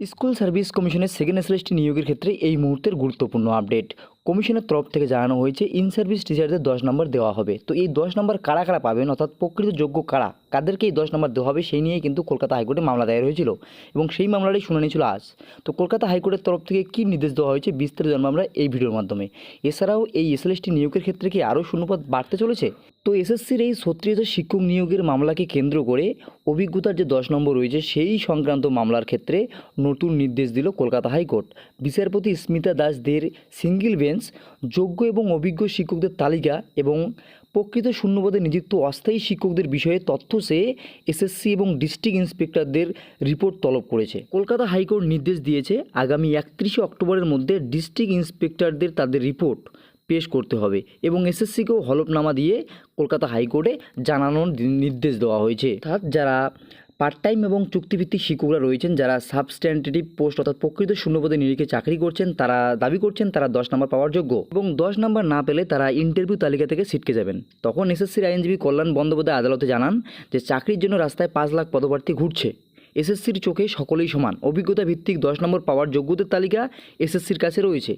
School service কমিশনের second SLST নিয়োগের ক্ষেত্রে এই মুহূর্তের গুরুত্বপূর্ণ আপডেট। কমিশনের তরফ থেকে জানানো হয়েছে ইন সার্ভিস টিচারদের দশ নম্বর দেওয়া হবে। তো এই দশ নম্বর কারা কারা পাবেন, অর্থাৎ প্রকৃত যোগ্য কারা? কাদেরকে এই দশ নম্বর দেওয়া হবে, সেই নিয়েই কিন্তু কলকাতা হাইকোর্টে মামলা দায়ের হয়েছিল। এবং সেই মামলারই শুনানি ছিল আজ। তো কলকাতা হাইকোর্টের তরফ থেকে কী নির্দেশ দেওয়া হয়েছে, বিস্তারিত জানব আমরা এই ভিডিওর মাধ্যমে। এছাড়াও এই এসএলএসটি নিয়োগের ক্ষেত্রে কি আরও শূন্যপদ বাড়তে চলেছে? তো এসএসসির এই ছত্রিশ শিক্ষক নিয়োগের মামলাকে কেন্দ্র করে অভিজ্ঞতার যে দশ নম্বর রয়েছে, সেই সংক্রান্ত মামলার ক্ষেত্রে নতুন নির্দেশ দিল কলকাতা হাইকোর্ট। বিচারপতি স্মিতা দাস দের সিঙ্গেল বেঞ্চ যোগ্য এবং অভিজ্ঞ শিক্ষকদের তালিকা এবং প্রকৃত শূন্যপদে নিযুক্ত অস্থায়ী শিক্ষকদের বিষয়ে তথ্য চেয়ে এসএসসি এবং ডিস্ট্রিক্ট ইন্সপেক্টরদের রিপোর্ট তলব করেছে। কলকাতা হাইকোর্ট নির্দেশ দিয়েছে আগামী একত্রিশে অক্টোবরের মধ্যে ডিস্ট্রিক্ট ইন্সপেক্টরদের তাদের রিপোর্ট পেশ করতে হবে এবং এসএসসিকেও হলফনামা দিয়ে কলকাতা হাইকোর্টে জানানোর নির্দেশ দেওয়া হয়েছে। অর্থাৎ যারা পার্ট টাইম এবং চুক্তিভিত্তিক শিক্ষকরা রয়েছেন যারা সাবস্ট্যান্ডেটিভ পোস্ট অর্থাৎ প্রকৃত শূন্যপদে নিরিখে চাকরি করছেন, তারা দাবি করছেন তারা দশ নম্বর পাওয়ার যোগ্য এবং দশ নম্বর না পেলে তারা ইন্টারভিউ তালিকা থেকে ছিটকে যাবেন। তখন এসএসসির আইনজীবী কল্যাণ বন্দ্যোপাধ্যায় আদালতে জানান যে চাকরির জন্য রাস্তায় পাঁচ লাখ পদপ্রার্থী ঘুরছে। এসএসসির চোখে সকলেই সমান। অভিজ্ঞতা ভিত্তিক দশ নম্বর পাওয়ার যোগ্যতার তালিকা এসএসসির কাছে রয়েছে।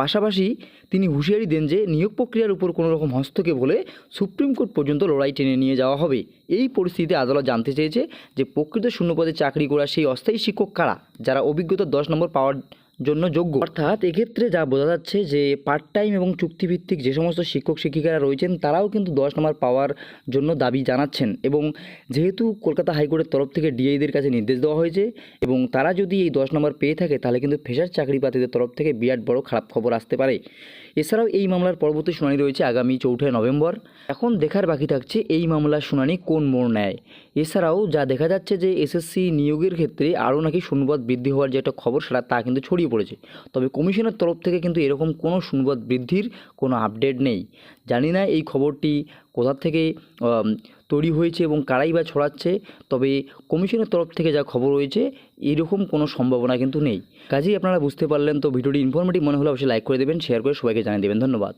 পাশাপাশি তিনি হুঁশিয়ারি দেন যে, নিয়োগ প্রক্রিয়ার উপর কোনো রকম হস্তক্ষেপ হলে সুপ্রিম কোর্ট পর্যন্ত লড়াই টেনে নিয়ে যাওয়া হবে। এই পরিস্থিতিতে আদালত জানতে চেয়েছে যে, প্রকৃত শূন্যপদে চাকরি করা সেই অস্থায়ী শিক্ষক কারা? যারা অভিজ্ঞতা দশ নম্বর পাওয়ার জন্য যোগ্য। অর্থাৎ এক্ষেত্রে যা বোঝা যাচ্ছে যে পার্ট টাইম এবং চুক্তিভিত্তিক যে সমস্ত শিক্ষক শিক্ষিকারা রয়েছেন, তারাও কিন্তু দশ নম্বর পাওয়ার জন্য দাবি জানাচ্ছেন এবং যেহেতু কলকাতা হাইকোর্টের তরফ থেকে ডিআইদের কাছে নির্দেশ দেওয়া হয়েছে এবং তারা যদি এই দশ নম্বর পেয়ে থাকে, তাহলে কিন্তু ফেসার চাকরি প্রার্থীদের তরফ থেকে বিরাট বড় খারাপ খবর আসতে পারে। এছাড়াও এই মামলার পরবর্তী শুনানি রয়েছে আগামী চৌঠা নভেম্বর। এখন দেখার বাকি থাকছে এই মামলার শুনানি কোন মোড় নেয়। এছাড়াও যা দেখা যাচ্ছে যে এসএসসি নিয়োগের ক্ষেত্রে আরও নাকি শূন্যপদ বৃদ্ধি হওয়ার যে একটা খবর, সেটা তা কিন্তু ছড়িয়ে পড়েছে। তবে কমিশনের তরফ থেকে কিন্তু এরকম কোনো সুনবাদ বৃদ্ধির কোনো আপডেট নেই। জানি না এই খবরটি কোথা থেকে তৈরি হয়েছে এবং কারাই বা ছড়াচ্ছে, তবে কমিশনের তরফ থেকে যা খবর রয়েছে, এরকম কোনো সম্ভাবনা কিন্তু নেই। কাজেই আপনারা বুঝতে পারলেন, তো ভিডিওটি ইনফরমেটিভ মনে হলে অবশ্যই লাইক করে দেবেন শেয়ার করে সবাইকে জানিয়ে দেবেন। ধন্যবাদ।